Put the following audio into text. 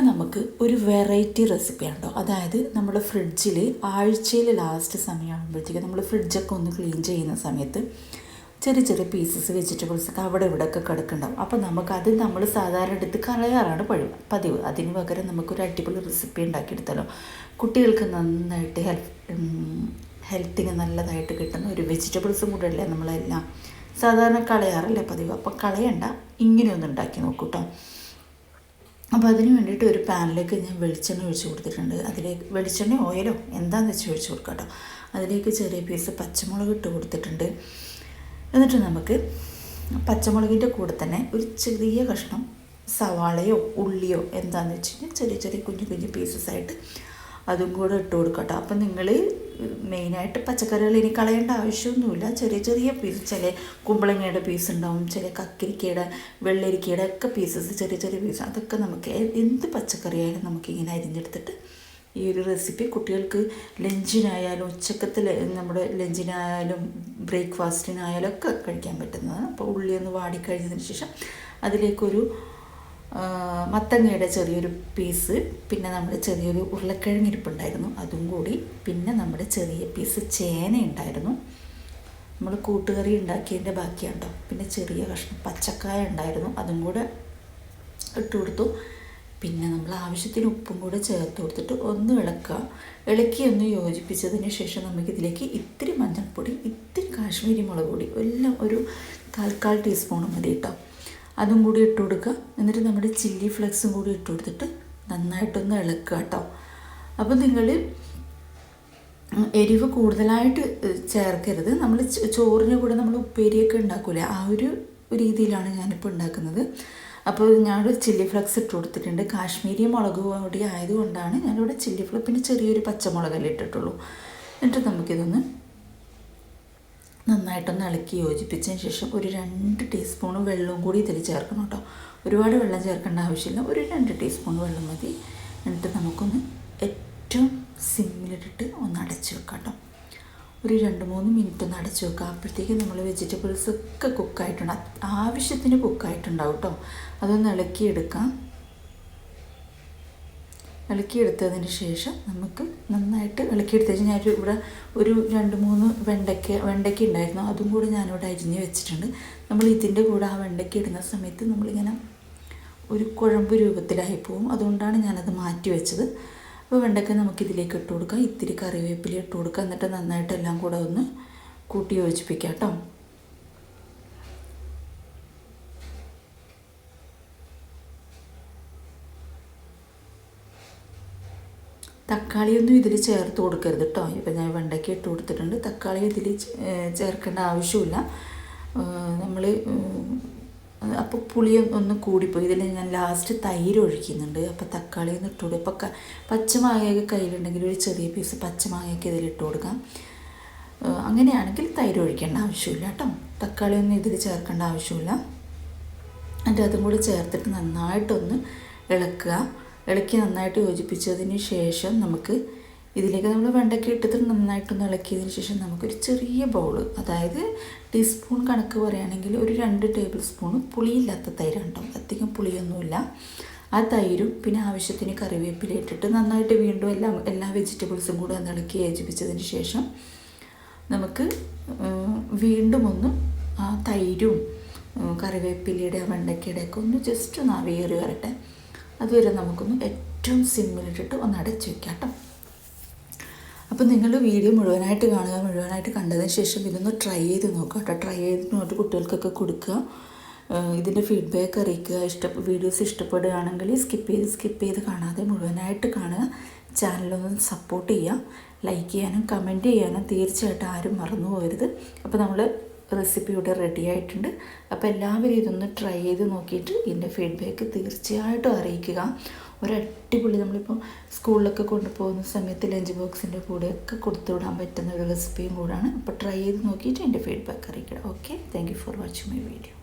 ഇന്ന് നമുക്ക് ഒരു വെറൈറ്റി റെസിപ്പി ഉണ്ടോ അതായത് നമ്മൾ ഫ്രിഡ്ജിൽ ആഴ്ചയിൽ ലാസ്റ്റ് സമയമാകുമ്പോഴത്തേക്ക് നമ്മൾ ഫ്രിഡ്ജൊക്കെ ഒന്ന് ക്ലീൻ ചെയ്യുന്ന സമയത്ത് ചെറിയ ചെറിയ പീസസ് വെജിറ്റബിൾസ് ഒക്കെ അവിടെ ഇവിടെ ഒക്കെ കിടക്കുന്നുണ്ടാവും. അപ്പോൾ നമുക്കത് നമ്മൾ സാധാരണ എടുത്ത് കളയാറാണ് പഴിവ് പതിവ്. അതിന് പകരം നമുക്കൊരു അടിപൊളി റെസിപ്പി ഉണ്ടാക്കിയെടുത്തല്ലോ കുട്ടികൾക്ക് നന്നായിട്ട് ഹെൽത്ത് ഹെൽത്തിന് നല്ലതായിട്ട് കിട്ടുന്ന ഒരു വെജിറ്റബിൾസും കൂടെ അല്ലേ നമ്മളെല്ലാം സാധാരണ കളയാറല്ലേ പതിവ്. അപ്പോൾ കളയണ്ട. ഇങ്ങനെ ഒന്ന് ഉണ്ടാക്കി നോക്കൂ കേട്ടോ അപ്പോൾ അതിന് വേണ്ടിയിട്ട് ഒരു പാനിലേക്ക് ഞാൻ വെളിച്ചെണ്ണ ഒഴിച്ച് കൊടുത്തിട്ടുണ്ട്. അതിലേക്ക് വെളിച്ചെണ്ണ ഓയിലോ എന്താണെന്ന് വെച്ച് ഒഴിച്ച് കൊടുക്കാം കേട്ടോ. അതിലേക്ക് ചെറിയ പീസ് പച്ചമുളക് ഇട്ട് കൊടുത്തിട്ടുണ്ട്. എന്നിട്ട് നമുക്ക് പച്ചമുളകിന്റെ കൂടെ തന്നെ ഒരു ചെറിയ കഷ്ണം സവാളയോ ഉള്ളിയോ എന്താണെന്ന് വെച്ച് കഴിഞ്ഞാൽ ചെറിയ ചെറിയ കുഞ്ഞു കുഞ്ഞു പീസസ് ആയിട്ട് അതും കൂടെ ഇട്ട് കൊടുക്കട്ടോ അപ്പം നിങ്ങൾ മെയിനായിട്ട് പച്ചക്കറികൾ ഇനി കളയേണ്ട ആവശ്യമൊന്നുമില്ല. ചെറിയ ചെറിയ പീസ് ചില കുമ്പളങ്ങയുടെ പീസ് ഉണ്ടാവും ചില കക്കിരിക്കയുടെ വെള്ളരിക്കയുടെ ഒക്കെ പീസസ് ചെറിയ ചെറിയ പീസ് അതൊക്കെ നമുക്ക് എന്ത് പച്ചക്കറിയായാലും നമുക്കിങ്ങനെ അരിഞ്ഞെടുത്തിട്ട് ഈ ഒരു റെസിപ്പി കുട്ടികൾക്ക് ലഞ്ചിനായാലും ഉച്ചക്കത്തിൽ നമ്മുടെ ലഞ്ചിനായാലും ബ്രേക്ക്ഫാസ്റ്റിനായാലും ഒക്കെ കഴിക്കാൻ പറ്റുന്നതാണ്. അപ്പോൾ ഉള്ളി ഒന്ന് വാടിക്കഴിഞ്ഞതിന് ശേഷം അതിലേക്കൊരു മത്തങ്ങയുടെ ചെറിയൊരു പീസ് പിന്നെ നമ്മുടെ ചെറിയൊരു ഉരുളക്കിഴങ്ങ് ഇരിപ്പുണ്ടായിരുന്നു അതും കൂടി. പിന്നെ നമ്മുടെ ചെറിയ പീസ് ചേന ഉണ്ടായിരുന്നു. നമ്മൾ കൂട്ടുകറി ഉണ്ടാക്കിയതിന്റെ ബാക്കിയുണ്ടോ പിന്നെ ചെറിയ കഷ്ണം പച്ചക്കായ ഉണ്ടായിരുന്നു അതും കൂടെ ഇട്ട് കൊടുത്തു. പിന്നെ നമ്മൾ ആവശ്യത്തിന് ഉപ്പും കൂടെ ചേർത്ത് കൊടുത്തിട്ട് ഒന്ന് ഇളക്കുക. ഇളക്കി ഒന്ന് യോജിപ്പിച്ചതിന് ശേഷം നമുക്കിതിലേക്ക് ഇത്തിരി മഞ്ഞൾപ്പൊടി ഇത്തിരി കാശ്മീരി മുളക് പൊടി എല്ലാം ഒരു കാൽ കാൽ ടീസ്പൂൺ മതി കേട്ടോ അതും കൂടി ഇട്ട് കൊടുക്കുക. എന്നിട്ട് നമ്മുടെ ചില്ലി ഫ്ലെക്സും കൂടി ഇട്ട് കൊടുത്തിട്ട് നന്നായിട്ടൊന്ന് ഇളക്കുക കേട്ടോ. അപ്പോൾ നിങ്ങൾ എരിവ് കൂടുതലായിട്ട് ചേർക്കരുത്. നമ്മൾ ചോറിന് കൂടെ നമ്മൾ ഉപ്പേരിയൊക്കെ ഉണ്ടാക്കൂലേ ആ ഒരു രീതിയിലാണ് ഞാനിപ്പോൾ ഉണ്ടാക്കുന്നത്. അപ്പോൾ ഞാൻ ചില്ലി ഫ്ലക്സ് ഇട്ട് കൊടുത്തിട്ടുണ്ട്. കാശ്മീരി മുളക് പൊടി ആയതുകൊണ്ടാണ് ഞാനിവിടെ ചില്ലി ഫ്ലക്സ് പിന്നെ ചെറിയൊരു പച്ചമുളകല്ലേ ഇട്ടിട്ടുള്ളൂ. എന്നിട്ട് നമുക്കിതൊന്ന് നന്നായിട്ടൊന്ന് ഇളക്കി യോജിപ്പിച്ചതിന് ശേഷം ഒരു രണ്ട് ടീസ്പൂൺ വെള്ളവും കൂടി ഇതിൽ ചേർക്കണം കേട്ടോ. ഒരുപാട് വെള്ളം ചേർക്കേണ്ട ആവശ്യമില്ല. ഒരു രണ്ട് ടീസ്പൂൺ വെള്ളം മതി. എന്നിട്ട് നമുക്കൊന്ന് ഏറ്റവും സിമ്മിലിട്ടിട്ട് ഒന്ന് അടച്ച് വെക്കാം കേട്ടോ. ഒരു രണ്ട് മൂന്ന് മിനിറ്റ് ഒന്ന് അടച്ച് വെക്കുക അപ്പോഴത്തേക്ക് നമ്മൾ വെജിറ്റബിൾസ് ഒക്കെ കുക്കായിട്ടുണ്ട്. ആവശ്യത്തിന് കുക്കായിട്ടുണ്ടാവും കേട്ടോ. അതൊന്ന് ഇളക്കിയെടുക്കാം. ഇളക്കിയെടുത്തതിന് ശേഷം നമുക്ക് നന്നായിട്ട് ഇളക്കിയെടുത്ത ഞാൻ ഇവിടെ ഒരു രണ്ട് മൂന്ന് വെണ്ടയ്ക്ക വെണ്ടയ്ക്ക ഉണ്ടായിരുന്നു. അതും കൂടി ഞാനിവിടെ അരിഞ്ഞ് വെച്ചിട്ടുണ്ട്. നമ്മൾ ഇതിന്റെ കൂടെ ആ വെണ്ടയ്ക്ക ഇടുന്ന സമയത്ത് നമ്മളിങ്ങനെ ഒരു കുഴമ്പ് രൂപത്തിലായി പോവും. അതുകൊണ്ടാണ് ഞാനത് മാറ്റി വെച്ചത്. അപ്പോൾ വെണ്ടയ്ക്ക നമുക്ക് ഇതിലേക്ക് ഇട്ട് കൊടുക്കാം. ഇത്തിരി കറിവേപ്പില ഇട്ട് കൊടുക്കാം. എന്നിട്ട് നന്നായിട്ട് എല്ലാം കൂടെ ഒന്ന് കൂട്ടി യോജിപ്പിക്കാം കേട്ടോ. തക്കാളിയൊന്നും ഇതിൽ ചേർത്ത് കൊടുക്കരുത് കേട്ടോ ഇപ്പം ഞാൻ വെണ്ടയ്ക്ക ഇട്ട് കൊടുത്തിട്ടുണ്ട്. തക്കാളി ഇതിൽ ചേർക്കേണ്ട ആവശ്യമില്ല നമ്മൾ അപ്പോൾ പുളി ഒന്ന് കൂടിപ്പോയി. ഇതിൽ ഞാൻ ലാസ്റ്റ് തൈര് ഒഴിക്കുന്നുണ്ട്. അപ്പോൾ തക്കാളി ഒന്ന് ഇട്ട് കൊടുക്കും അപ്പോൾ പച്ചമാങ്ങയൊക്കെ കയ്യിലുണ്ടെങ്കിൽ ഒരു ചെറിയ പീസ് പച്ചമാങ്ങയൊക്കെ ഇതിൽ ഇട്ട് കൊടുക്കാം. അങ്ങനെയാണെങ്കിൽ തൈര് ഒഴിക്കേണ്ട ആവശ്യമില്ല കേട്ടോ തക്കാളി ഒന്നും ഇതിൽ ചേർക്കേണ്ട ആവശ്യമില്ല. എന്നിട്ട് അതും കൂടി ചേർത്തിട്ട് നന്നായിട്ടൊന്ന് ഇളക്കുക. ഇളക്കി നന്നായിട്ട് യോജിപ്പിച്ചതിന് ശേഷം നമുക്ക് ഇതിലേക്ക് നമ്മൾ വെണ്ടയ്ക്ക ഇട്ടിട്ട് നന്നായിട്ടൊന്ന് ഇളക്കിയതിന് ശേഷം നമുക്കൊരു ചെറിയ ബൗൾ അതായത് ടീസ്പൂൺ കണക്ക് പറയുകയാണെങ്കിൽ ഒരു രണ്ട് ടേബിൾ സ്പൂൺ പുളിയില്ലാത്ത തൈരുണ്ടാവും അധികം പുളിയൊന്നുമില്ല. ആ തൈരും പിന്നെ ആവശ്യത്തിന് കറിവേപ്പില ഇട്ടിട്ട് നന്നായിട്ട് വീണ്ടും എല്ലാം എല്ലാ വെജിറ്റബിൾസും കൂടെ ഒന്ന് ഇളക്കി യോജിപ്പിച്ചതിന് ശേഷം നമുക്ക് വീണ്ടും ഒന്ന് ആ തൈരും കറിവേപ്പിലയുടെ വെണ്ടയ്ക്കയുടെ ഒക്കെ ഒന്ന് ജസ്റ്റ് ഒന്ന് ആവിയേറി വരട്ടെ. അതുവരെ നമുക്കൊന്ന് ഏറ്റവും സിമ്മിലിട്ടിട്ട് ഒന്ന് അടച്ചു വയ്ക്കാം കേട്ടോ. അപ്പോൾ നിങ്ങൾ വീഡിയോ മുഴുവനായിട്ട് കാണുക മുഴുവനായിട്ട് കണ്ടതിന് ശേഷം ഇതൊന്ന് ട്രൈ ചെയ്ത് നോക്കുക കേട്ടോ. ട്രൈ ചെയ്ത് നോട്ട് കുട്ടികൾക്കൊക്കെ കൊടുക്കുക. ഇതിന്റെ ഫീഡ്ബാക്ക് അറിയിക്കുക. ഇഷ്ട വീഡിയോസ് ഇഷ്ടപ്പെടുകയാണെങ്കിൽ സ്കിപ്പ് ചെയ്ത് സ്കിപ്പ് ചെയ്ത് കാണാതെ മുഴുവനായിട്ട് കാണുക. ചാനലൊന്ന് സപ്പോർട്ട് ചെയ്യുക. ലൈക്ക് ചെയ്യാനും കമന്റ് ചെയ്യാനും തീർച്ചയായിട്ടും ആരും മറന്നു പോകരുത് അപ്പോൾ നമ്മൾ റെസിപ്പി ഇവിടെ റെഡി ആയിട്ടുണ്ട്. അപ്പോൾ എല്ലാവരും ഇതൊന്ന് ട്രൈ ചെയ്ത് നോക്കിയിട്ട് ഇതിന്റെ ഫീഡ്ബാക്ക് തീർച്ചയായിട്ടും അറിയിക്കുക. ഒരു അടിപൊളി നമ്മളിപ്പോൾ സ്കൂളിലൊക്കെ കൊണ്ടുപോകുന്ന സമയത്ത് ലഞ്ച് ബോക്സിന്റെ കൂടെയൊക്കെ കൊടുത്തു വിടാൻ പറ്റുന്ന ഒരു റെസിപ്പിയും കൂടാണ്. അപ്പോൾ ട്രൈ ചെയ്ത് നോക്കിയിട്ട് എന്റെ ഫീഡ്ബാക്ക് അറിയിക്കുക. Okay thank for watching my video